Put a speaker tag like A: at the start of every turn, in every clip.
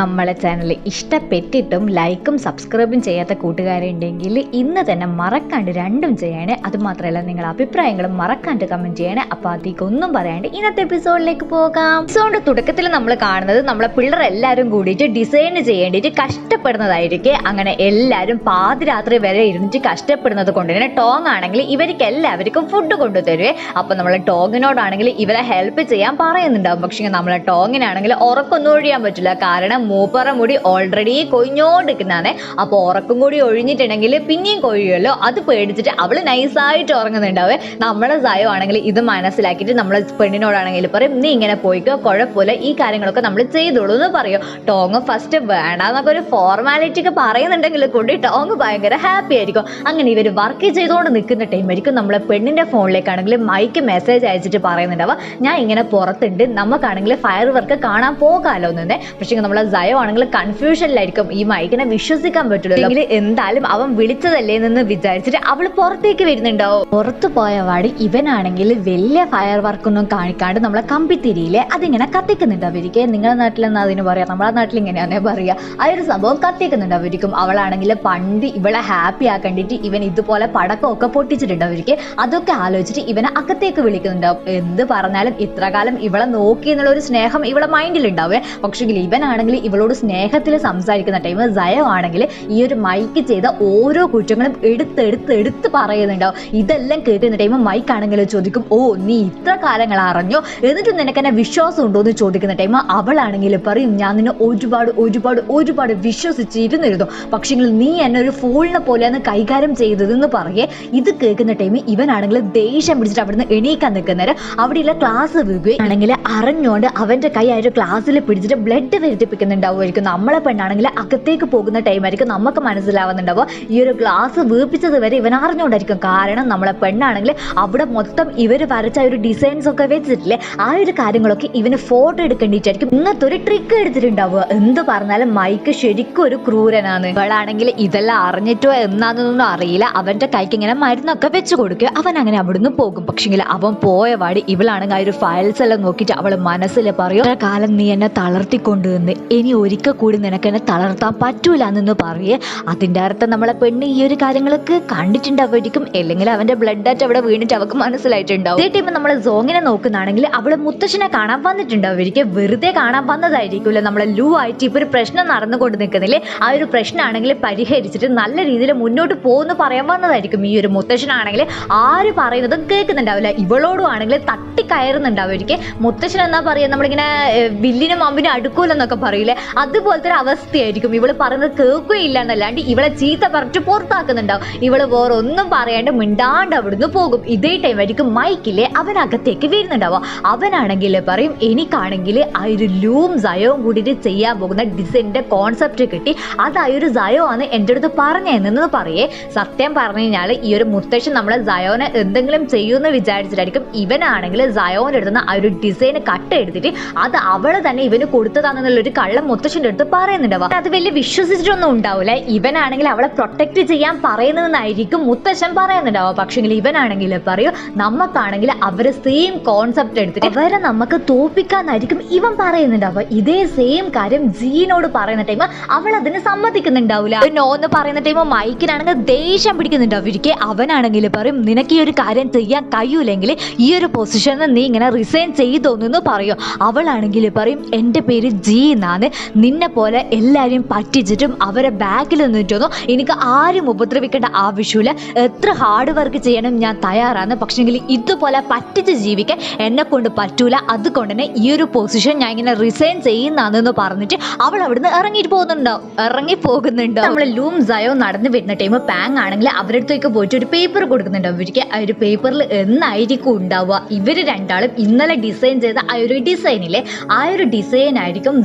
A: നമ്മളെ ചാനൽ ഇഷ്ടപ്പെട്ടിട്ടും ലൈക്കും സബ്സ്ക്രൈബും ചെയ്യാത്ത കൂട്ടുകാരുണ്ടെങ്കിൽ ഇന്ന് തന്നെ മറക്കാണ്ട് രണ്ടും ചെയ്യണേ. അതുമാത്രമല്ല നിങ്ങളുടെ അഭിപ്രായങ്ങളും മറക്കാണ്ട് കമന്റ് ചെയ്യണേ. അപ്പോൾ അതിക്കൊന്നും പറയാണ്ട് ഇന്നത്തെ എപ്പിസോഡിലേക്ക് പോകാം. എപ്പിസോഡിന്റെ തുടക്കത്തിൽ നമ്മൾ കാണുന്നത് നമ്മളെ പിള്ളേർ എല്ലാവരും കൂടിയിട്ട് ഡിസൈൻ ചെയ്യേണ്ടിയിട്ട് കഷ്ടപ്പെടുന്നതായിരിക്കും. അങ്ങനെ എല്ലാവരും പാതിരാത്രി വരെ ഇരുന്നിട്ട് കഷ്ടപ്പെടുന്നത് കൊണ്ട് തന്നെ ടോങ് ആണെങ്കിൽ ഇവർക്ക് എല്ലാവർക്കും ഫുഡ് കൊണ്ടുതരുവേ. അപ്പോൾ നമ്മൾ ടോങ്ങിനോടാണെങ്കിൽ ഇവരെ ഹെൽപ്പ് ചെയ്യാൻ പറയുന്നുണ്ടാവും. പക്ഷേ നമ്മളെ ടോങ്ങിനാണെങ്കിൽ ഉറക്കൊന്നും ഒഴിയാൻ പറ്റില്ല. കാരണം മൂപ്പറ മുടി ഓൾറെഡി കൊഴിഞ്ഞോണ്ടിരിക്കുന്നതാണ് അപ്പോൾ ഉറക്കം കൂടി ഒഴിഞ്ഞിട്ടുണ്ടെങ്കിൽ പിന്നെയും കൊഴിയുമല്ലോ. അത് പേടിച്ചിട്ട് അവൾ നൈസായിട്ട് ഉറങ്ങുന്നുണ്ടാവേ. നമ്മളെ സായമാണെങ്കിൽ ഇത് മനസ്സിലാക്കിയിട്ട് നമ്മളെ പെണ്ണിനോടാണെങ്കിൽ പറയും നീ ഇങ്ങനെ പോയിക്കോ കുഴപ്പമില്ല. ഈ കാര്യങ്ങളൊക്കെ നമ്മൾ ചെയ്തോളൂ എന്ന് പറയും. ടോങ് ഫസ്റ്റ് വേണ്ടാന്നൊക്കെ ഒരു ഫോർമാലിറ്റി ഒക്കെ പറയുന്നുണ്ടെങ്കിൽ കൂടി ടോങ് ഭയങ്കര ഹാപ്പി ആയിരിക്കും. അങ്ങനെ ഇവർ വർക്ക് ചെയ്തുകൊണ്ട് നിൽക്കുന്ന ടൈമായിരിക്കും നമ്മളെ പെണ്ണിന്റെ ഫോണിലേക്കാണെങ്കിൽ മൈക്ക് മെസ്സേജ് അയച്ചിട്ട് പറയുന്നുണ്ടാവുക. ഞാൻ ഇങ്ങനെ പുറത്തുണ്ട്. നമുക്കാണെങ്കിൽ ഫയർ വർക്ക് കാണാൻ പോകാമല്ലോ എന്നേ പക്ഷേ നമ്മളെ സയോ ആണെങ്കിൽ കൺഫ്യൂഷനിലായിരിക്കും ഈ മൈക്കിനെ വിശ്വസിക്കാൻ പറ്റുള്ളൂ എന്തായാലും അവൻ വിളിച്ചതല്ലേ എന്ന് വിചാരിച്ചിട്ട് അവൾ പുറത്തേക്ക് വരുന്നുണ്ടാവും. പുറത്തു പോയ വാടി ഇവനാണെങ്കിൽ വലിയ ഫയർ വർക്കൊന്നും കാണിക്കാണ്ട് നമ്മളെ കമ്പിത്തിരിയിലെ അതിങ്ങനെ കത്തിക്കുന്നുണ്ട് അവർക്ക് നിങ്ങളുടെ നാട്ടിൽ എന്നാ അതിന് പറയാം? നമ്മളെ നാട്ടിൽ ഇങ്ങനെയാണേ പറയാ. ആ ഒരു സംഭവം കത്തിക്കുന്നുണ്ട് അവർക്കും അവളാണെങ്കിൽ പണ്ട് ഇവളെ ഹാപ്പി ആക്കണ്ടിട്ട് ഇവൻ ഇതുപോലെ പടക്കമൊക്കെ പൊട്ടിച്ചിട്ടുണ്ട് അവർക്ക് അതൊക്കെ ആലോചിച്ചിട്ട് ഇവനെ അകത്തേക്ക് വിളിക്കുന്നുണ്ടാവും എന്ത് പറഞ്ഞാലും ഇത്രകാലം ഇവളെ നോക്കി എന്നുള്ള ഒരു സ്നേഹം ഇവളെ മൈൻഡിൽ ഉണ്ടാവേ പക്ഷേ ഇവനാണെങ്കിൽ ഇവളോട് സ്നേഹത്തിൽ സംസാരിക്കുന്ന ടൈം ജയം ആണെങ്കിൽ ഈ ഒരു മൈക്ക് ചെയ്ത ഓരോ കുറ്റങ്ങളും എടുത്തെടുത്ത് എടുത്ത് പറയുന്നുണ്ടാവും ഇതെല്ലാം കേൾക്കുന്ന ടൈം മൈക്ക് ആണെങ്കിൽ ചോദിക്കും ഓ നീ ഇത്ര കാലങ്ങൾ അറിഞ്ഞോ? എന്നിട്ട് നിനക്ക് എന്നെ വിശ്വാസം ഉണ്ടോ? എന്ന് ചോദിക്കുന്ന ടൈം അവളാണെങ്കിൽ പറയും ഞാൻ നിന്നെ ഒരുപാട് ഒരുപാട് ഒരുപാട് വിശ്വസിച്ചിരുന്നിരുന്നു. പക്ഷേ നീ എന്നെ ഒരു ഫോളിനെ പോലെയാണ് കൈകാര്യം ചെയ്തതെന്ന് പറയേ. ഇത് കേൾക്കുന്ന ടൈം ഇവനാണെങ്കിൽ ദേഷ്യം പിടിച്ചിട്ട് അവിടുന്ന് എണീക്കാൻ നിൽക്കുന്നവർ അവിടെയുള്ള ക്ലാസ് വീഴുകയാണെങ്കിൽ അറിഞ്ഞുകൊണ്ട് അവന്റെ കൈ ആ ഒരു ക്ലാസ്സിൽ പിടിച്ചിട്ട് ബ്ലഡ് വരുത്തിപ്പിക്കുന്നുണ്ടാവുമായിരിക്കും നമ്മളെ പെണ്ണാണെങ്കിൽ അകത്തേക്ക് പോകുന്ന ടൈമായിരിക്കും നമുക്ക് മനസ്സിലാവുന്നുണ്ടാവുക. ഈ ഒരു ഗ്ലാസ് വീർപ്പിച്ചത് വരെ ഇവൻ അറിഞ്ഞുകൊണ്ടായിരിക്കും. കാരണം നമ്മളെ പെണ്ണാണെങ്കിൽ അവിടെ മൊത്തം ഇവർ വരച്ച ഒരു ഡിസൈൻസ് ഒക്കെ വെച്ചിട്ടില്ലേ ആ ഒരു കാര്യങ്ങളൊക്കെ ഇവന് ഫോട്ടോ എടുക്കേണ്ടിയിട്ടായിരിക്കും ഇങ്ങനത്തെ ഒരു ട്രിക്ക് എടുത്തിട്ടുണ്ടാവുക. എന്ത് പറഞ്ഞാലും മൈക്ക് ശരിക്കും ഒരു ക്രൂരനാണ്. ഇവളാണെങ്കിൽ ഇതെല്ലാം അറിഞ്ഞിട്ടോ എന്നാണെന്നൊന്നും അറിയില്ല. അവന്റെ കൈക്ക് ഇങ്ങനെ മരുന്നൊക്കെ വെച്ച് കൊടുക്കുക. അവൻ അങ്ങനെ അവിടുന്ന് പോകും. പക്ഷെങ്കിൽ അവൻ പോയ വാടി ഇവളാണെങ്കിൽ ആ ഒരു ഫയൽസ് എല്ലാം നോക്കിയിട്ട് അവൾ മനസ്സിൽ പറയും "ഇത്ര കാലം നീ എന്നെ തളർത്തിക്കൊണ്ടുവന്ന് ഇനി ഒരിക്കൽ കൂടി നിനക്ക് എന്നെ തളർത്താൻ പറ്റൂല എന്നൊന്ന് പറയേ. അതിന്റെ അർത്ഥം നമ്മളെ പെണ്ണ് ഈ ഒരു കാര്യങ്ങളൊക്കെ കണ്ടിട്ടുണ്ടാവുമായിരിക്കും അല്ലെങ്കിൽ അവന്റെ ബ്ലഡ് ആയിട്ട് അവിടെ വീണിട്ട് അവൾക്ക് മനസ്സിലായിട്ടുണ്ടാവും. ഇതേ ടൈം നമ്മൾ സോങ്ങിനെ നോക്കുന്നതാണെങ്കിൽ അവളെ മുത്തശ്ശനെ കാണാൻ വന്നിട്ടുണ്ടാവും വെറുതെ കാണാൻ വന്നതായിരിക്കില്ല നമ്മളെ ലൂ ആയിട്ട് ഇപ്പോൾ ഒരു പ്രശ്നം നടന്നുകൊണ്ട് നിൽക്കുന്നില്ലേ? ആ ഒരു പ്രശ്നമാണെങ്കിൽ പരിഹരിച്ചിട്ട് നല്ല രീതിയിൽ മുന്നോട്ട് പോകുന്ന പറയാൻ വന്നതായിരിക്കും. ഈ ഒരു മുത്തശ്ശനാണെങ്കിൽ ആര് പറയുന്നതും കേൾക്കുന്നുണ്ടാവില്ല. ഇവളോടും ആണെങ്കിൽ തട്ടിക്കയറുന്നുണ്ടാവുമായിരിക്കും മുത്തശ്ശൻ എന്നാ പറയുക നമ്മളിങ്ങനെ വില്ലിനും അമ്പിനും അടുക്കൂലെന്നൊക്കെ പറയില്ലേ അതുപോലത്തെ ഒരു അവസ്ഥയായിരിക്കും ഇവൾ പറയുന്നത് കേൾക്കുകയില്ല എന്നല്ലാണ്ട് ഇവളെ ചീത്ത പറഞ്ഞിട്ട് പുറത്താക്കുന്നുണ്ടാവും. ഇവൾ വേറെ ഒന്നും പറയാണ്ട് മിണ്ടാണ്ട് അവിടുന്ന് പോകും. ഇതേ ടൈം ആയിരിക്കും മൈക്കിലെ അവനകത്തേക്ക് വീഴുന്നുണ്ടാവുക. അവനാണെങ്കിൽ പറയും എനിക്കാണെങ്കിൽ ആ ഒരു ലൂം സയവും കൂടിയിട്ട് ചെയ്യാൻ പോകുന്ന ഡിസൈനിന്റെ കോൺസെപ്റ്റ് കിട്ടി. അത് ആ ഒരു സയോ ആണ് എന്റെ അടുത്ത് പറഞ്ഞതെന്ന് പറയേ. സത്യം പറഞ്ഞു കഴിഞ്ഞാൽ ഈ ഒരു മുത്തശ്ശൻ നമ്മളെ സയോനെ എന്തെങ്കിലും ചെയ്യുമെന്ന് വിചാരിച്ചിട്ടായിരിക്കും ഇവനാണെങ്കിൽ സയോന്റെ അടുത്തുനിന്ന് ആ ഒരു ഡിസൈൻ കട്ട് എടുത്തിട്ട് അത് അവൾ തന്നെ ഇവന് കൊടുത്തതാണെന്നുള്ള ഒരു കള്ളം മുത്തശ്ശന്റെ അടുത്ത് പറയുന്നുണ്ടാവുക. അത് വലിയ വിശ്വസിച്ചിട്ടൊന്നും ഉണ്ടാവില്ല ഇവനാണെങ്കിൽ അവളെ പ്രൊട്ടക്ട് ചെയ്യാൻ പറയുന്നതെന്നായിരിക്കും മുത്തശ്ശൻ പറയുന്നുണ്ടാവുക. പക്ഷെങ്കിൽ ഇവനാണെങ്കിൽ പറയൂ നമുക്കാണെങ്കിൽ അവരെ സെയിം കോൺസെപ്റ്റ് എടുത്തിട്ട് അവരെ നമുക്ക് തോപ്പിക്കാന്നായിരിക്കും ഇവൻ പറയുന്നുണ്ടാവുക. ഇതേ സെയിം കാര്യം ജീനോട് പറയുന്ന ടൈം അവൾ അതിന് സമ്മതിക്കുന്നുണ്ടാവില്ല നോ എന്ന് പറയുന്ന ടൈം മൈക്കിനാണെങ്കിൽ ദേഷ്യം പിടിക്കുന്നുണ്ടാവും. ഇരിക്കെ അവനാണെങ്കിൽ പറയും നിനക്ക് ഈ ഒരു കാര്യം ചെയ്യാൻ കഴിയൂലെങ്കിൽ ഈ ഒരു പൊസിഷനിൽ നീ ഇങ്ങനെ റിസൈൻ ചെയ്തോന്നു പറയും. അവളാണെങ്കിൽ പറയും എന്റെ പേര് ജീ എന്നാണ് നിന്നെ പോലെ എല്ലാവരെയും പറ്റിച്ചിട്ടും അവരെ ബാക്കിൽ നിന്നിട്ടൊന്നും എനിക്ക് ആരും ഉപദ്രവിക്കേണ്ട ആവശ്യമില്ല. എത്ര ഹാർഡ് വർക്ക് ചെയ്യണം ഞാൻ തയ്യാറാണ്. പക്ഷേങ്കിൽ ഇതുപോലെ പറ്റിച്ച് ജീവിക്കാൻ എന്നെ കൊണ്ട് പറ്റൂല. അതുകൊണ്ട് തന്നെ ഈ ഒരു പൊസിഷൻ ഞാൻ ഇങ്ങനെ റിസൈൻ ചെയ്യുന്നതെന്ന് പറഞ്ഞിട്ട് അവൾ അവിടുന്ന് ഇറങ്ങിയിട്ട് പോകുന്നുണ്ടോ? ഇറങ്ങി പോകുന്നുണ്ടോ? നമ്മൾ ലൂം സയോ നടന്നു വരുന്ന ടൈം പാങ് ആണെങ്കിൽ അവരുടെ അടുത്തേക്ക് പോയിട്ട് ഒരു പേപ്പർ കൊടുക്കുന്നുണ്ട്. അവർക്ക് ആ ഒരു പേപ്പറിൽ എന്നായിരിക്കും ഉണ്ടാവുക. ഇവർ രണ്ടാളും ഇന്നലെ ഡിസൈൻ ചെയ്ത ആ ഒരു ഡിസൈനിലെ ആ ഒരു ഡിസൈൻ ആയിരിക്കും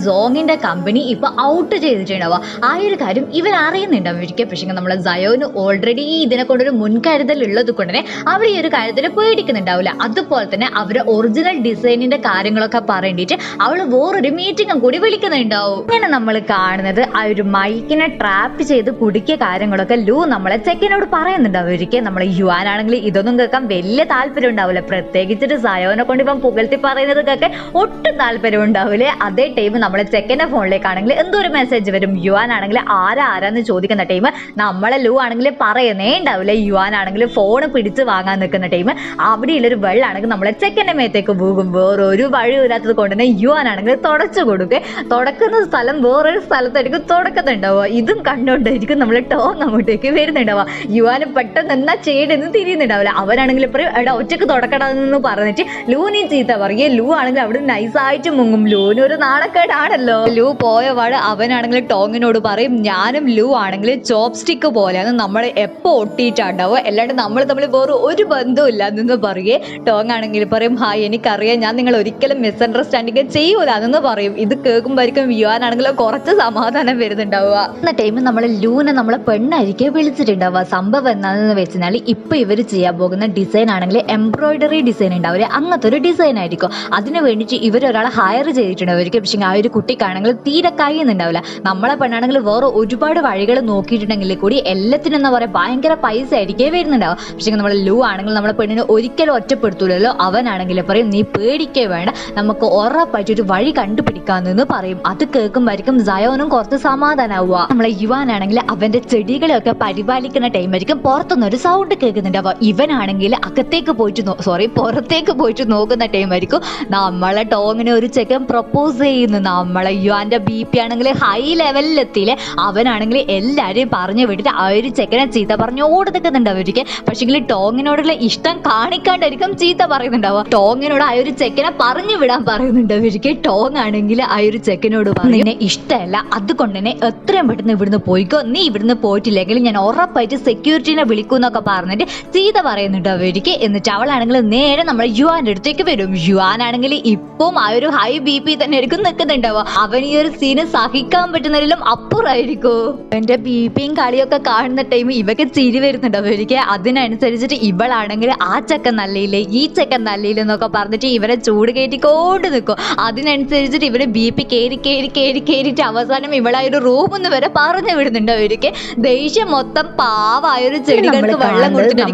A: സോങ്ങിന്റെ കമ്പനി ഇപ്പൊ ഔട്ട് ചെയ്തിട്ടുണ്ടാവുക. ആ ഒരു കാര്യം ഇവർ അറിയുന്നുണ്ട് അമേരിക്ക പക്ഷേ നമ്മളെ സയോന് ഓൾറെഡി ഇതിനെ കൊണ്ടൊരു മുൻകരുതൽ ഉള്ളത് കൊണ്ട് തന്നെ അവർ ഈ ഒരു കാര്യത്തിൽ പേടിക്കുന്നുണ്ടാവില്ല. അതുപോലെ തന്നെ അവരുടെ ഒറിജിനൽ ഡിസൈനിന്റെ കാര്യങ്ങളൊക്കെ പറയേണ്ടിയിട്ട് അവൾ വേറൊരു മീറ്റിംഗും കൂടി വിളിക്കുന്നുണ്ടാവും. അങ്ങനെ നമ്മൾ കാണുന്നത് ആ ഒരു മൈക്കിനെ ട്രാപ്പ് ചെയ്ത് കുടുക്കിയ കാര്യങ്ങളൊക്കെ ലൂ നമ്മളെ ചെക്കനോട് പറയുന്നുണ്ട് അവർക്ക് നമ്മളെ യുവാനാണെങ്കിൽ ഇതൊന്നും കേൾക്കാൻ വലിയ താല്പര്യം ഉണ്ടാവില്ല. പ്രത്യേകിച്ചിട്ട് സയോനെ കൊണ്ട് ഇവൻ പുകഴ്ത്തി കേൾക്കാൻ ഒട്ടും താല്പര്യം ഉണ്ടാവില്ലേ. അതേ ടൈം നമ്മളെ ചെക്കൻ ചെക്കന്റെ ഫോണിലേക്കാണെങ്കിൽ എന്തോ ഒരു മെസ്സേജ് വരും? യുവാൻ ആണെങ്കിൽ ആരാ ആരാന്ന് ചോദിക്കുന്ന ടൈം നമ്മളെ ലു ആണെങ്കിൽ പറയുന്നേ ഉണ്ടാവില്ല. യുവാൻ ആണെങ്കിൽ ഫോൺ പിടിച്ച് വാങ്ങാൻ നിൽക്കുന്ന ടൈം അവിടെയുള്ളൊരു വെള്ളമാണെങ്കിൽ നമ്മളെ ചെക്കന്റെ മേത്തേക്ക് പോകും വേറെ ഒരു വരാത്തത് കൊണ്ട് തന്നെ യുവാൻ ആണെങ്കിൽ തുടച്ചു കൊടുക്കുക തുടക്കുന്ന സ്ഥലം വേറൊരു സ്ഥലത്തായിരിക്കും തുടക്കുന്നുണ്ടാവുക ഇതും കണ്ടുകൊണ്ടായിരിക്കും നമ്മൾ ടോങ് അങ്ങോട്ടേക്ക് വരുന്നുണ്ടാവുക. യുവാൻ പെട്ടെന്ന് എന്നാ ചെയ്യണമെന്ന് തിരിയുന്നുണ്ടാവില്ല. അവനാണെങ്കിൽ പറയും എടാ ഒറ്റയ്ക്ക് തുടക്കണമെന്ന് പറഞ്ഞിട്ട് ലൂനി ചീത്ത പറയുക ലൂ ആണെങ്കിൽ അവിടെ നൈസായിട്ട് മുങ്ങും. ലൂന് ഒരു നാണക്കേടാണല്ലോ. ലൂ പോയ പാട് അവനാണെങ്കിൽ ടോങ്ങിനോട് പറയും ഞാനും ലൂ ആണെങ്കിൽ ചോപ്പ് സ്റ്റിക്ക് പോലെയാണ്. നമ്മൾ എപ്പോൾ ഒട്ടിയിട്ടുണ്ടാവുക അല്ലാണ്ട് നമ്മൾ തമ്മിൽ വേറെ ഒരു ബന്ധവും എന്ന് പറയേ ടോങ് ആണെങ്കിൽ പറയും ഹായ് എനിക്കറിയാം ഞാൻ നിങ്ങൾ ഒരിക്കലും മിസ്അണ്ടർസ്റ്റാൻഡിങ് ചെയ്യൂല എന്ന് പറയും. ഇത് കേൾക്കുമ്പോഴേക്കും യുവാനാണെങ്കിൽ കുറച്ച് സമാധാനം വരുന്നുണ്ടാവുക. എന്ന ടൈമിൽ നമ്മൾ ലൂനെ നമ്മളെ പെണ്ണായിരിക്കും വിളിച്ചിട്ടുണ്ടാവുക. സംഭവം എന്താണെന്ന് വെച്ചാൽ ഇപ്പൊ ഇവർ ചെയ്യാൻ പോകുന്ന ഡിസൈൻ ആണെങ്കിൽ എംബ്രോയിഡറി ഡിസൈൻ ഉണ്ടാവില്ല? അങ്ങനത്തെ ഒരു ഡിസൈൻ ആയിരിക്കും. അതിന് വേണ്ടിയിട്ട് ഇവരൊരാളെ ഹയർ ചെയ്തിട്ടുണ്ടാവും പക്ഷേ ആ ഒരു കുട്ടിക്കാണെങ്കിൽ തീരെ കഴിയുന്നുണ്ടാവില്ല. നമ്മളെ പെണ്ണാണെങ്കിൽ വേറെ ഒരുപാട് വഴികൾ നോക്കിയിട്ടുണ്ടെങ്കിൽ കൂടി എല്ലാത്തിനും എന്താ പറയുക ഭയങ്കര പൈസ ആയിരിക്കും വരുന്നുണ്ടാവും പക്ഷേ നമ്മൾ ലൂ ആണെങ്കിൽ നമ്മളെ പെണ്ണിനെ ഒരിക്കലും ഒറ്റപ്പെടുത്തൂലല്ലോ. അവനാണെങ്കിൽ പറയും നീ പേടിക്കേ വേണ്ട. നമുക്ക് ഉറപ്പായിട്ട് ഒരു വഴി കണ്ടുപിടിക്കാമെന്ന് പറയും. അത് കേൾക്കുമ്പോഴായിരിക്കും സയോനും കുറച്ച് സമാധാനാവുക. നമ്മളെ യുവാനാണെങ്കിൽ അവന്റെ ചെടികളെയൊക്കെ പരിപാലിക്കുന്ന ടൈമായിരിക്കും പുറത്തുനിന്ന് ഒരു സൗണ്ട് കേൾക്കുന്നുണ്ട് അപ്പൊ ഇവനാണെങ്കിൽ അകത്തേക്ക് പോയിട്ട് സോറി പുറത്തേക്ക് പോയിട്ട് നോക്കുന്ന ടൈമായിരിക്കും. നമ്മളെ ടോങ്ങിനെ ഒരു ചെക്കൻ പ്രപ്പോസ് ചെയ്യുന്നു. നമ്മളെ യുവാന്റെ ബി പി ആണെങ്കിൽ ഹൈ ലെവലിലെത്തിയില്ലേ അവനാണെങ്കിൽ എല്ലാവരെയും പറഞ്ഞു വിട്ടിട്ട് ആ ഒരു ചെക്കനെ ചീത്ത പറഞ്ഞു ഓടി നിൽക്കുന്നുണ്ട് അവർക്ക്. പക്ഷെങ്കിൽ ടോങ്ങിനോടുള്ള ഇഷ്ടം കാണിക്കാണ്ടായിരിക്കും ചീത്ത പറയുന്നുണ്ടാവുക. ടോങ്ങിനോട് ആ ഒരു ചെക്കനെ പറഞ്ഞു വിടാൻ പറയുന്നുണ്ട് അവർക്ക്. ടോങ് ആണെങ്കിൽ ആ ഒരു ചെക്കനോട് പറഞ്ഞു നിന്നെ ഇഷ്ടമല്ല അതുകൊണ്ട് തന്നെ എത്രയും പെട്ടെന്ന് ഇവിടുന്ന് പോയിക്കോ. നീ ഇവിടുന്ന് പോയിട്ടില്ലെങ്കിൽ ഞാൻ ഉറപ്പായിട്ട് സെക്യൂരിറ്റിനെ വിളിക്കൂന്നൊക്കെ പറഞ്ഞിട്ട് ചീത്ത പറയുന്നുണ്ട് അവർക്ക്. എന്നിട്ട് അവളാണെങ്കിൽ നേരെ നമ്മുടെ യുവാന്റെ അടുത്തേക്ക് വരും. യുവാൻ ആണെങ്കിൽ ഇപ്പം ആ ഒരു ഹൈ ബി പി തന്നെ ആയിരിക്കും നിൽക്കുന്നുണ്ടാവുക. അവൻ ഈ ഒരു സീന് സഹിക്കാൻ പറ്റുന്നതിലും അപ്പുറമായിരിക്കും എന്റെ ബി പിയും കളിയൊക്കെ കാണുന്ന ടൈം ഇവക്ക് ചിരി വരുന്നുണ്ട്. അവർക്ക് അതിനനുസരിച്ചിട്ട് ഇവളാണെങ്കിൽ ആ ചക്കൻ നല്ലയില്ലേ ഈ ചക്കൻ നല്ലയില്ല എന്നൊക്കെ പറഞ്ഞിട്ട് ഇവരെ ചൂട് കയറ്റിക്കൊണ്ട് നിൽക്കും. അതിനനുസരിച്ചിട്ട് ഇവർ ബി പി കയറി കയറി കയറി കയറിയിട്ട് അവസാനം ഇവളെ ഒരു റൂം എന്ന് വരെ പറഞ്ഞു വിടുന്നുണ്ട്. അവർക്ക് ദേഷ്യം മൊത്തം പാവായൊരു ചെടികൾക്ക് വെള്ളം കൊടുത്തിട്ട്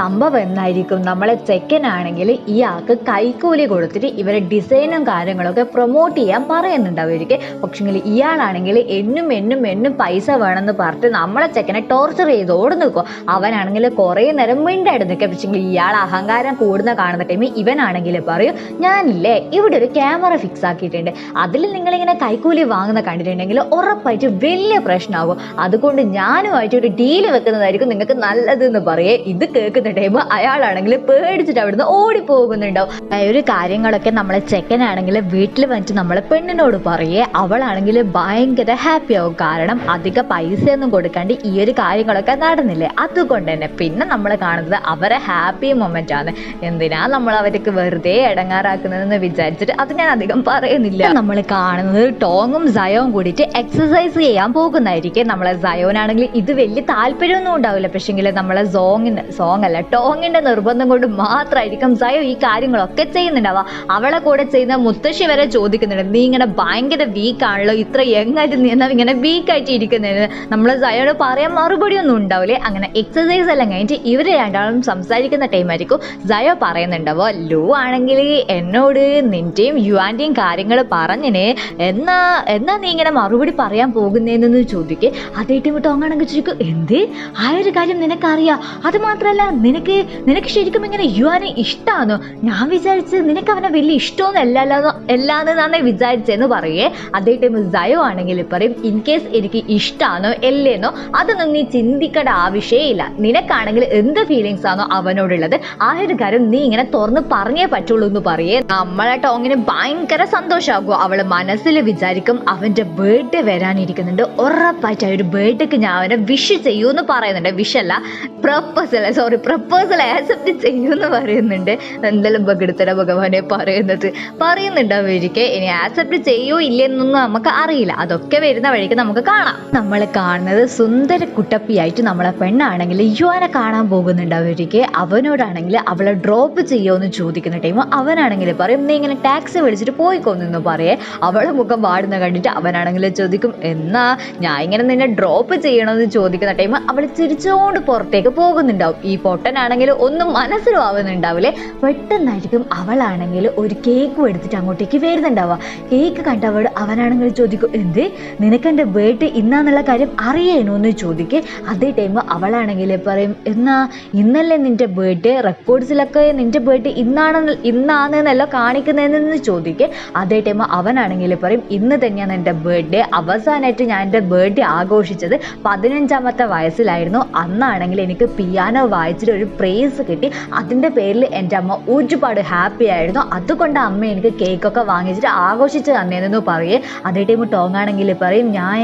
B: സംഭവം എന്നായിരിക്കും? നമ്മളെ ചെക്കനാണെങ്കിൽ ഇയാൾക്ക് കൈക്കൂലി കൊടുത്തിട്ട് ഇവരെ ഡിസൈനും കാര്യങ്ങളൊക്കെ പ്രൊമോട്ട് ചെയ്യാൻ പറയുന്നുണ്ട് അവർക്ക് പക്ഷെങ്കിൽ ഇയാളാണെങ്കിൽ എന്നും എന്നും എന്നും പൈസ വേണമെന്ന് പറഞ്ഞിട്ട് നമ്മളെ ചെക്കനെ ടോർച്ചർ ചെയ്ത് ഓടി നിൽക്കും. അവനാണെങ്കിൽ കുറേ നേരം മിണ്ടായിട്ട് നിൽക്കുക പക്ഷെങ്കിൽ ഇയാൾ അഹങ്കാരം കൂടുന്ന കാണുന്ന ടൈമിൽ ഇവനാണെങ്കിൽ പറയും ഞാനില്ലേ ഇവിടെ ഒരു ക്യാമറ ഫിക്സ് ആക്കിയിട്ടുണ്ട്. അതിൽ നിങ്ങളിങ്ങനെ കൈക്കൂലി വാങ്ങുന്ന കണ്ടിട്ടുണ്ടെങ്കിൽ ഉറപ്പായിട്ട് വലിയ പ്രശ്നമാകും. അതുകൊണ്ട് ഞാനുമായിട്ട് ഒരു ഡീൽ വെക്കുന്നതായിരിക്കും നിങ്ങൾക്ക് നല്ലതെന്ന് പറയേ. ഇത് കേൾക്കുന്ന ടൈം അയാളാണെങ്കിൽ പേടിച്ചിട്ട് അവിടുന്ന് ഓടിപ്പോകുന്നുണ്ടാവും. ഒരു കാര്യങ്ങളൊക്കെ നമ്മളെ ചെക്കനാണെങ്കിൽ വീട്ടിൽ വന്നിട്ട് നമ്മളെ പെണ്ണിനോട് പറയേ അവളാണെങ്കിൽ ഭയങ്കര ഹാപ്പി ആവും. കാരണം അധിക പൈസയൊന്നും കൊടുക്കാണ്ട് ഈ ഒരു കാര്യങ്ങളൊക്കെ നടന്നില്ലേ? അതുകൊണ്ട് തന്നെ പിന്നെ നമ്മൾ കാണുന്നത് അവരെ ഹാപ്പി മൊമെന്റ് ആണ്. എന്തിനാ നമ്മൾ അവർക്ക് വെറുതെ ഇടങ്ങാറാക്കുന്നതെന്ന് വിചാരിച്ചിട്ട് അത് ഞാൻ അധികം പറയുന്നില്ല. നമ്മൾ കാണുന്നത് ടോങ്ങും സയവും കൂടിയിട്ട് എക്സസൈസ് ചെയ്യാൻ പോകുന്നതായിരിക്കും. നമ്മളെ സയോനാണെങ്കിൽ ഇത് വലിയ താല്പര്യമൊന്നും ഉണ്ടാവില്ല. പക്ഷെങ്കിൽ നമ്മളെ സോങ്ങിന് സോങ് അല്ല ടോങ്ങിന്റെ നിർബന്ധം കൊണ്ട് മാത്രമായിരിക്കും സയോ ഈ കാര്യങ്ങളൊക്കെ ചെയ്യുന്നുണ്ടാവുക. അവളെ കൂടെ ചെയ്യുന്ന മുത്തശ്ശി വരെ ചോദിക്കുന്നുണ്ട് നീ ഇങ്ങനെ ഭയങ്കര വീക്ക് ആണല്ലോ ഇത്ര യങ് ആയിട്ട് നീ എന്നാ ഇങ്ങനെ വീക്ക് ആയിട്ട് ഇരിക്കുന്നതിന് നമ്മൾ സയോട് പറയാൻ മറുപടി ഒന്നും ഉണ്ടാവില്ലേ. അങ്ങനെ എക്സസൈസ് എല്ലാം കഴിഞ്ഞിട്ട് ഇവർ രണ്ടാളും സംസാരിക്കുന്ന ടൈമായിരിക്കും സയോ പറയുന്നുണ്ടാവോ ലു ആണെങ്കിൽ എന്നോട് നിന്റെയും യുവാന്റെയും കാര്യങ്ങൾ പറഞ്ഞിന്. എന്നാ എന്നാ നീ ഇങ്ങനെ മറുപടി പറയാൻ പോകുന്നതെന്ന് ചോദിക്കുക അതേ ടൈം ടോങ്ങാണെങ്കിൽ ചോദിക്കും എന്ത്? ആ ഒരു കാര്യം നിനക്കറിയാം? അത് മാത്രമല്ല നിനക്ക് നിനക്ക് ശരിക്കും ഇങ്ങനെ യുവാനെ ഇഷ്ടമാണോ ഞാൻ വിചാരിച്ച് നിനക്ക് അവനെ വലിയ ഇഷ്ടമൊന്നും അല്ലല്ലോ തന്നെ വിചാരിച്ചെന്ന് പറയേ. അതേ ടൈം സയോ ആണെങ്കിൽ പറയും ഇൻ കേസ് എനിക്ക് ഇഷ്ടമാണോ അല്ലേന്നോ? അതൊന്നും നീ ചിന്തിക്കേണ്ട ആവശ്യമേ ഇല്ല. നിനക്കാണെങ്കിൽ എന്ത് ഫീലിങ്സ് ആണോ അവനോടുള്ളത് ആ ഒരു കാര്യം നീ ഇങ്ങനെ തുറന്ന് പറഞ്ഞേ പറ്റുള്ളൂ എന്ന് പറയേ. നമ്മളെ ടോങ്ങിന് ഭയങ്കര സന്തോഷമാകും അവൾ മനസ്സിൽ വിചാരിക്കും അവന്റെ ബർത്ത്ഡേ വരാനിരിക്കുന്നുണ്ട്. ഉറപ്പായിട്ട് ആ ഒരു ബർത്ത്ഡേക്ക് ഞാൻ അവനെ വിഷ് ചെയ്യൂന്ന് പറയുന്നുണ്ട്. വിഷ് അല്ല പ്രപ്പോസൽ സോറി പ്രപ്പോസൽ ആക്സെപ്റ്റ് ചെയ്യൂന്ന് പറയുന്നുണ്ട്. എന്തെല്ലാം ബഗെടുത്തര ഭഗവാനെ പറയുന്നത്. പറയുന്നുണ്ട് അവർക്ക് ഇനി ആക്സെപ്റ്റ് ചെയ്യോ ഇല്ലെന്നൊന്നും നമുക്ക് അറിയില്ല. അതൊക്കെ വരുന്ന വഴിക്ക് നമുക്ക് കാണാം. നമ്മൾ കാണുന്നത് സുന്ദര കുട്ടപ്പിയായിട്ട് നമ്മളെ പെണ്ണാണെങ്കിൽ യുവാനെ കാണാൻ പോകുന്നുണ്ട് അവർക്ക് അവനോടാണെങ്കിൽ അവളെ ഡ്രോപ്പ് ചെയ്യോ എന്ന് ചോദിക്കുന്ന ടൈം അവനാണെങ്കിൽ പറയും നീ ഇങ്ങനെ ടാക്സി വിളിച്ചിട്ട് പോയിക്കോന്നു പറയേ. അവളെ മുഖം പാടുന്ന കണ്ടിട്ട് അവനാണെങ്കിൽ ചോദിക്കും എന്നാ ഞാൻ ഇങ്ങനെ നിന്നെ ഡ്രോപ്പ് ചെയ്യണമെന്ന് ചോദിക്കുന്ന ടൈം അവൾ ചിരിച്ചുകൊണ്ട് പുറത്തേക്ക് പോകുന്നുണ്ടാവും. ഈ പൊട്ടനാണെങ്കിൽ ഒന്നും മനസ്സിലാവുന്നുണ്ടാവില്ലേ? പെട്ടെന്നായിരിക്കും അവളാണെങ്കിൽ ഒരു കേക്ക് എടുത്ത്
A: എടുത്തിട്ട് അങ്ങോട്ടേക്ക് വരുന്നുണ്ടാവുക കേക്ക് കണ്ടവട് അവനാണെങ്കിൽ ചോദിക്കും എന്ത്? നിനക്ക് എന്റെ ബർത്ത്ഡേ ഇന്നാന്നുള്ള കാര്യം അറിയണോ എന്ന് ചോദിക്കുക അതേ ടൈം അവളാണെങ്കിൽ പറയും എന്നാ ഇന്നല്ലേ നിന്റെ ബർത്ത്ഡേ റെക്കോർഡ്സിലൊക്കെ നിന്റെ ബർത്ത്ഡേ ഇന്നാണ് ഇന്നാണെന്നല്ല കാണിക്കുന്നതെന്ന് ചോദിക്കുക അതേ ടൈം അവനാണെങ്കിൽ പറയും ഇന്ന് തന്നെയാണ് എന്റെ ബർത്ത്ഡേ അവസാനമായിട്ട് ഞാൻ എന്റെ ബർത്ത്ഡേ ആഘോഷിച്ചത് പതിനഞ്ചാമത്തെ വയസ്സിലായിരുന്നു. അന്നാണെങ്കിൽ എനിക്ക് പിയാനോ വായിച്ചിട്ട് ഒരു പ്രൈസ് കിട്ടി. അതിന്റെ പേരിൽ എന്റെ അമ്മ ഒരുപാട് ഹാപ്പി ആയിരുന്നു. അതുകൊണ്ട് അമ്മ എനിക്ക് കേക്കൊക്കെ വാങ്ങിച്ചിട്ട് ആഘോഷിച്ച് തന്നേന്നു പറയേ. അതേ ടൈം ടോങ് ആണെങ്കിൽ പറയും ഞാൻ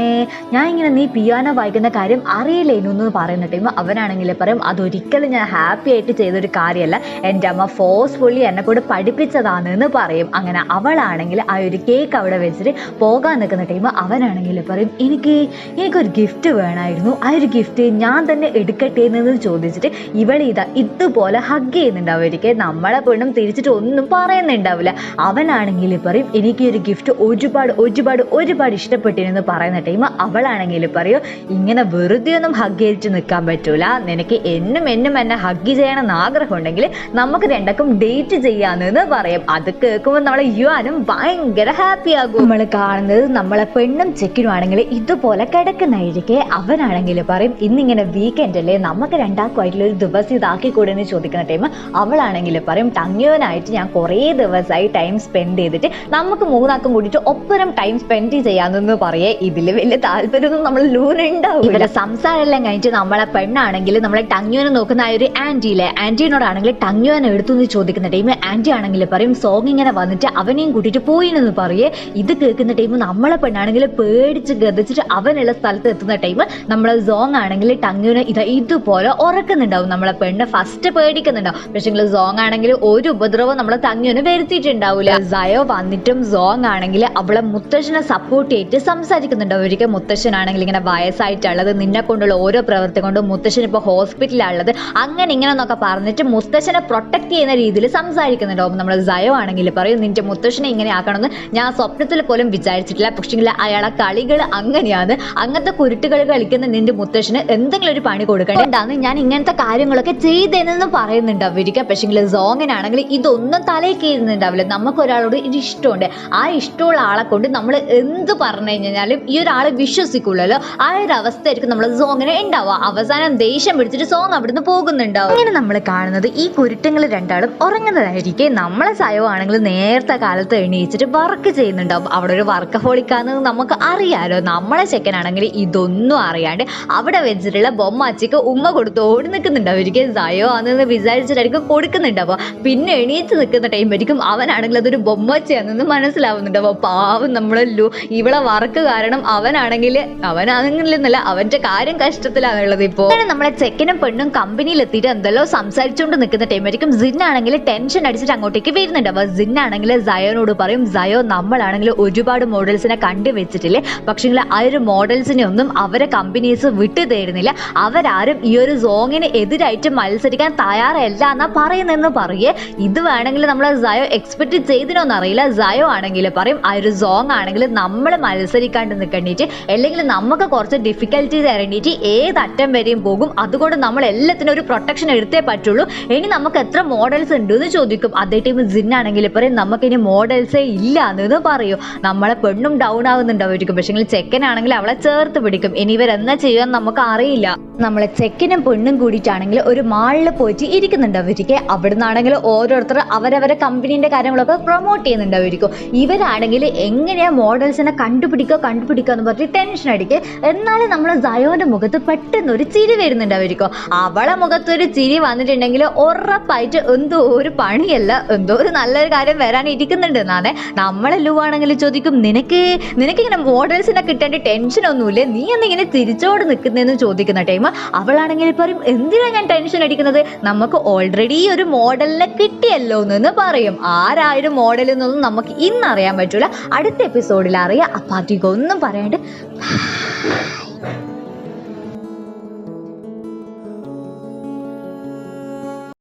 A: ഞാൻ ഇങ്ങനെ നീ പിയാനോ വായിക്കുന്ന കാര്യം അറിയില്ലേനു എന്ന് പറയുന്ന ടൈം അവനാണെങ്കിൽ പറയും അതൊരിക്കലും ഞാൻ ഹാപ്പി ആയിട്ട് ചെയ്തൊരു കാര്യമല്ല എന്റെ അമ്മ ഫോഴ്സ്ഫുള്ളി എന്നെ കൂടെ പഠിപ്പിച്ചതാണ് എന്ന് പറയും. അങ്ങനെ അവളാണെങ്കിൽ ആ ഒരു കേക്ക് അവിടെ വെച്ചിട്ട് പോകാൻ നിൽക്കുന്ന ടൈം അവനാണെങ്കിൽ പറയും എനിക്ക് എനിക്കൊരു ഗിഫ്റ്റ് വേണമായിരുന്നു ആ ഒരു ഗിഫ്റ്റ് ഞാൻ തന്നെ എടുക്കട്ടെ എന്ന് ചോദിച്ചിട്ട് ഇവൾ ഇതാ ഇതുപോലെ ഹഗ് ചെയ്യുന്നുണ്ടാവുമായിരിക്കും നമ്മളെ പെണ്ണും തിരിച്ചിട്ട് ഒന്നും പറയുന്നുണ്ടാവില്ല. അവനാണെങ്കിൽ പറയും എനിക്ക് ഒരു ഗിഫ്റ്റ് ഒരുപാട് ഒരുപാട് ഒരുപാട് ഇഷ്ടപ്പെട്ടിരുന്നു പറയുന്ന ടൈം അവളാണെങ്കിൽ പറയും ഇങ്ങനെ വെറുതെ ഒന്നും ഹഗ് ചെയ്തിട്ട് നിൽക്കാൻ പറ്റൂല. നിനക്ക് എന്നും എന്നും എന്നെ ഹഗ് ചെയ്യണമെന്ന് ആഗ്രഹം ഉണ്ടെങ്കിൽ നമുക്ക് രണ്ടക്കും ഡേറ്റ് ചെയ്യാമെന്ന് പറയും. അത് കേൾക്കുമ്പോൾ നമ്മളെ യുവാനും ഭയങ്കര ഹാപ്പി ആകും. നമ്മൾ കാണുന്നത് നമ്മളെ പെണ്ണും ചെക്കിനും ആണെങ്കിൽ ഇതുപോലെ കിടക്കുന്നായിരിക്കെ അവനാണെങ്കിൽ പറയും ഇന്നിങ്ങനെ വീക്കെൻഡ് അല്ലേ നമുക്ക് രണ്ടാക്കുമായിട്ടുള്ള ഒരു ദിവസം ഇതാക്കി കൂടെ എന്ന് ചോദിക്കുന്ന ടൈം അവളാണെങ്കിൽ പറയും തങ്ങിയവനായിട്ട് ഞാൻ കുറേ ദിവസമായി ടൈം സ്പെൻഡ് ചെയ്തിട്ട് നമുക്ക് മൂന്നാക്കും കൂടിയിട്ട് ഒപ്പരം ടൈം സ്പെൻഡ് ചെയ്യാമെന്ന് പറയേ. ഇതിൽ വലിയ താല്പര്യമൊന്നും നമ്മൾ ലൂനുണ്ടാവും ഇവരെ സംസാരമെല്ലാം കഴിഞ്ഞിട്ട് നമ്മളെ പെണ്ണാണെങ്കിൽ നമ്മളെ ടങ്യോനെ നോക്കുന്ന ആ ഒരു ആന്റിയിലെ ആന്റിയോടാണെങ്കിൽ ടങ്യോനെ എടുത്തു നിന്ന് ചോദിക്കുന്ന ടൈം ആന്റി ആണെങ്കിൽ പറയും സോങ് ഇങ്ങനെ വന്നിട്ട് അവനെയും കൂട്ടിയിട്ട് പോയിന്ന് പറയേ. ഇത് കേൾക്കുന്ന ടൈം നമ്മളെ പെണ്ണാണെങ്കിൽ പേടിച്ച് ഗതിച്ചിട്ട് അവനുള്ള സ്ഥലത്ത് എത്തുന്ന ടൈം നമ്മളെ സോങ് ആണെങ്കിൽ ടങ്യോനെ ഇത് ഇതുപോലെ ഉറക്കുന്നുണ്ടാവും. നമ്മളെ പെണ്ണ് ഫസ്റ്റ് പേടിക്കുന്നുണ്ടാവും. പക്ഷേ സോങ് ആണെങ്കിൽ ഒരു ഉപദ്രവം നമ്മളെ തങ്ങിയൊന്നും വരുത്തിയിട്ടുണ്ടാവില്ല സയോ വന്നിട്ടും സോങ് ആണെങ്കിൽ അവളെ മുത്തശ്ശനെ സപ്പോർട്ട് ചെയ്തിട്ട് സംസാരിക്കുന്നുണ്ട്. ഒരിക്കൽ മുത്തശ്ശനാണെങ്കിൽ ഇങ്ങനെ വയസ്സായിട്ടുള്ളത് നിന്നെ കൊണ്ടുള്ള ഓരോ പ്രവൃത്തി കൊണ്ടും മുത്തശ്ശൻ ഇപ്പോൾ ഹോസ്പിറ്റലിലുള്ളത് അങ്ങനെ ഇങ്ങനെ എന്നൊക്കെ പറഞ്ഞിട്ട് മുത്തശ്ശനെ പ്രൊട്ടക്ട് ചെയ്യുന്ന രീതിയിൽ സംസാരിക്കുന്നുണ്ട്. അപ്പം നമ്മൾ സയോ ആണെങ്കിൽ പറയും നിന്റെ മുത്തശ്ശനെ ഇങ്ങനെ ആക്കണമെന്ന് ഞാൻ സ്വപ്നത്തിൽ പോലും വിചാരിച്ചിട്ടില്ല. പക്ഷേങ്കിൽ അയാളെ കളികൾ അങ്ങനെയാണ്. അങ്ങനത്തെ കുരുട്ടുകൾ കളിക്കുന്ന നിന്റെ മുത്തശ്ശന് എന്തെങ്കിലും ഒരു പണി കൊടുക്കേണ്ടതാണ് ഞാൻ ഇങ്ങനത്തെ കാര്യങ്ങളൊക്കെ ചെയ്തതെന്ന് പറയുന്നുണ്ട് അവരിക്ക. പക്ഷേങ്കിൽ സോങ്ങിനാണെങ്കിൽ ഇതൊന്നും തലയിൽ കയറുന്നുണ്ടാവില്ല നമുക്ക് ഒരാളോട് ഒരു ഇഷ്ടമുണ്ട്. ആ ഇഷ്ടമുള്ള ആളെ കൊണ്ട് നമ്മൾ എന്ത് പറഞ്ഞു കഴിഞ്ഞാലും ഈ ഒരാളെ വിശ്വസിക്കുള്ളല്ലോ ആ ഒരു അവസ്ഥയായിരിക്കും നമ്മൾ സോങ്ങിന് ഉണ്ടാവുക അവസാനം ദേഷ്യം പിടിച്ചിട്ട് സോങ് അവിടുന്ന് പോകുന്നുണ്ടാവും. അങ്ങനെ നമ്മൾ കാണുന്നത് ഈ കുരുട്ടങ്ങൾ രണ്ടാളും ഉറങ്ങുന്നതായിരിക്കും. നമ്മളെ സയോ ആണെങ്കിൽ നേരത്തെ കാലത്ത് എണീച്ചിട്ട് വർക്ക് ചെയ്യുന്നുണ്ടാവും. അവിടെ ഒരു വർക്ക് ഹോളിക്കാന്ന് നമുക്ക് അറിയാലോ. നമ്മളെ ചെക്കനാണെങ്കിൽ ഇതൊന്നും അറിയാണ്ട് അവിടെ വെച്ചിട്ടുള്ള ബൊമ്മാച്ചിക്ക് ഉമ്മ കൊടുത്ത് ഓടി നിൽക്കുന്നുണ്ടാവും. ഒരിക്കൽ സയോ ആണെന്ന് വിചാരിച്ചിട്ടായിരിക്കും കൊടുക്കുന്നുണ്ടാവുക. പിന്നെ എണീച്ച് നിൽക്കുന്ന ടൈം ആയിരിക്കും അവനാണെങ്കിൽ അതൊരു ബൊമ്മച്ചയാണെന്ന് മനസ്സിലാവുന്നുണ്ടാവും പാവം നമ്മളെ ലു ഇവളെ വർക്ക് കാരണം അവനാണെങ്കിൽ അവനാണെങ്കിലെന്നല്ല അവന്റെ കാര്യം കഷ്ടത്തിലാണുള്ളത് ഇപ്പോൾ നമ്മളെ ചെക്കനും പെണ്ണും കമ്പനിയിൽ എത്തിയിട്ട് എന്തെല്ലോ സംസാരിച്ചുകൊണ്ട് നിൽക്കുന്ന ടൈം ആയിരിക്കും. സിൻ ആണെങ്കിൽ ടെൻഷൻ അടിച്ചിട്ട് അങ്ങോട്ടേക്ക് വരുന്നുണ്ടാവുക സിൻ ആണെങ്കിൽ സയോനോട് പറയും സയോ നമ്മളാണെങ്കിൽ ഒരുപാട് മോഡൽസിനെ കണ്ടു വെച്ചിട്ടില്ലേ? പക്ഷേ ആ ഒരു മോഡൽസിനെ ഒന്നും അവരെ കമ്പനീസ് വിട്ടു തരുന്നില്ല അവരാരും ഈ ഒരു സോങ്ങിന് എതിരായിട്ട് മത്സരിക്കാൻ തയ്യാറല്ല എന്നാ പറയുന്നതെന്ന് പറയേ. ഇത് വേണമെങ്കിൽ നമ്മൾ സയോ എക്സ്പെക്ട് ചെയ്തിനോന്ന് അറിയില്ല സയോ ആണെങ്കിൽ പറയും ആ ഒരു സോങ് ആണെങ്കിൽ നമ്മൾ മത്സരിക്കാണ്ട് നിൽക്കേണ്ടിട്ട് അല്ലെങ്കിൽ നമുക്ക് കുറച്ച് ഡിഫിക്കൽറ്റീസ് ഇറങ്ങിയിട്ട് ഏത് അറ്റം വരെയും പോകും. അതുകൊണ്ട് നമ്മൾ എല്ലാത്തിനും ഒരു പ്രൊട്ടക്ഷൻ എടുത്തേ പറ്റുള്ളൂ. ഇനി നമുക്ക് എത്ര മോഡൽസ് ഉണ്ട് എന്ന് ചോദിക്കും. അതേ ടൈം ജിൻ ആണെങ്കിൽ പറയും നമുക്ക് ഇനി മോഡൽസേ ഇല്ല എന്ന് പറയും. നമ്മളെ പെണ്ണും ഡൗൺ ആവുന്നുണ്ടാവുമായിരിക്കും പക്ഷേ ചെക്കനാണെങ്കിൽ അവളെ ചേർത്ത് പിടിക്കും. ഇനി ഇവരെന്താ ചെയ്യുമെന്ന് നമുക്ക് അറിയില്ല. നമ്മളെ ചെക്കനും പെണ്ണും കൂടിയിട്ടാണെങ്കിൽ ഒരു മാളിൽ പോയിട്ട് ഇരിക്കുന്നുണ്ടാവുമായിരിക്കും അവിടുന്നാണെങ്കിൽ ഓരോരുത്തർ അവരവരെ കമ്പനീന്റെ കാര്യങ്ങളൊക്കെ പ്രൊമോട്ട് ചെയ്യുന്നുണ്ടാവുമായിരിക്കും. ഇവരാണെങ്കിൽ എങ്ങനെയാ മോഡൽസിനെ കണ്ടുപിടിക്കുക കണ്ടുപിടിക്കുക എന്ന് പറഞ്ഞ് ടെൻഷൻ അടിക്കുക എന്നാലും നമ്മൾ സയോന്റെ മുഖത്ത് പെട്ടെന്ന് ഒരു ചിരി വരുന്നുണ്ടാവുമായിരിക്കും. അവളെ മുഖത്ത് ഒരു ചിരി വന്നിട്ടുണ്ടെങ്കിൽ ഉറപ്പായിട്ട് എന്തോ ഒരു പണിയല്ല എന്തോ ഒരു നല്ലൊരു കാര്യം വരാൻ ഇരിക്കുന്നുണ്ട് എന്നാണ്. നമ്മളെ ലൂവാണെങ്കിൽ ചോദിക്കും നിനക്ക് നിനക്കിങ്ങനെ മോഡൽസിനെ കിട്ടേണ്ട ടെൻഷൻ ഒന്നുമില്ലേ? നീ എന്നിങ്ങനെ തിരിച്ചോട് നിൽക്കുന്നതെന്ന് ചോദിക്കുന്ന ടൈം അവളാണെങ്കിൽ പറയും എന്തിനാണ് ഞാൻ ടെൻഷൻ അടിക്കുന്നത്? നമുക്ക് ഓൾറെഡി ഒരു മോഡലിനെ കിട്ടിയല്ലോ എന്ന് പറയും. ആരായാലും മോഡൽ എന്നൊന്നും നമുക്ക് ഇന്ന് അറിയാൻ പറ്റൂല. അടുത്ത എപ്പിസോഡിൽ അറിയാം. അപ്പം അധികം ഒന്നും പറയാണ്ട്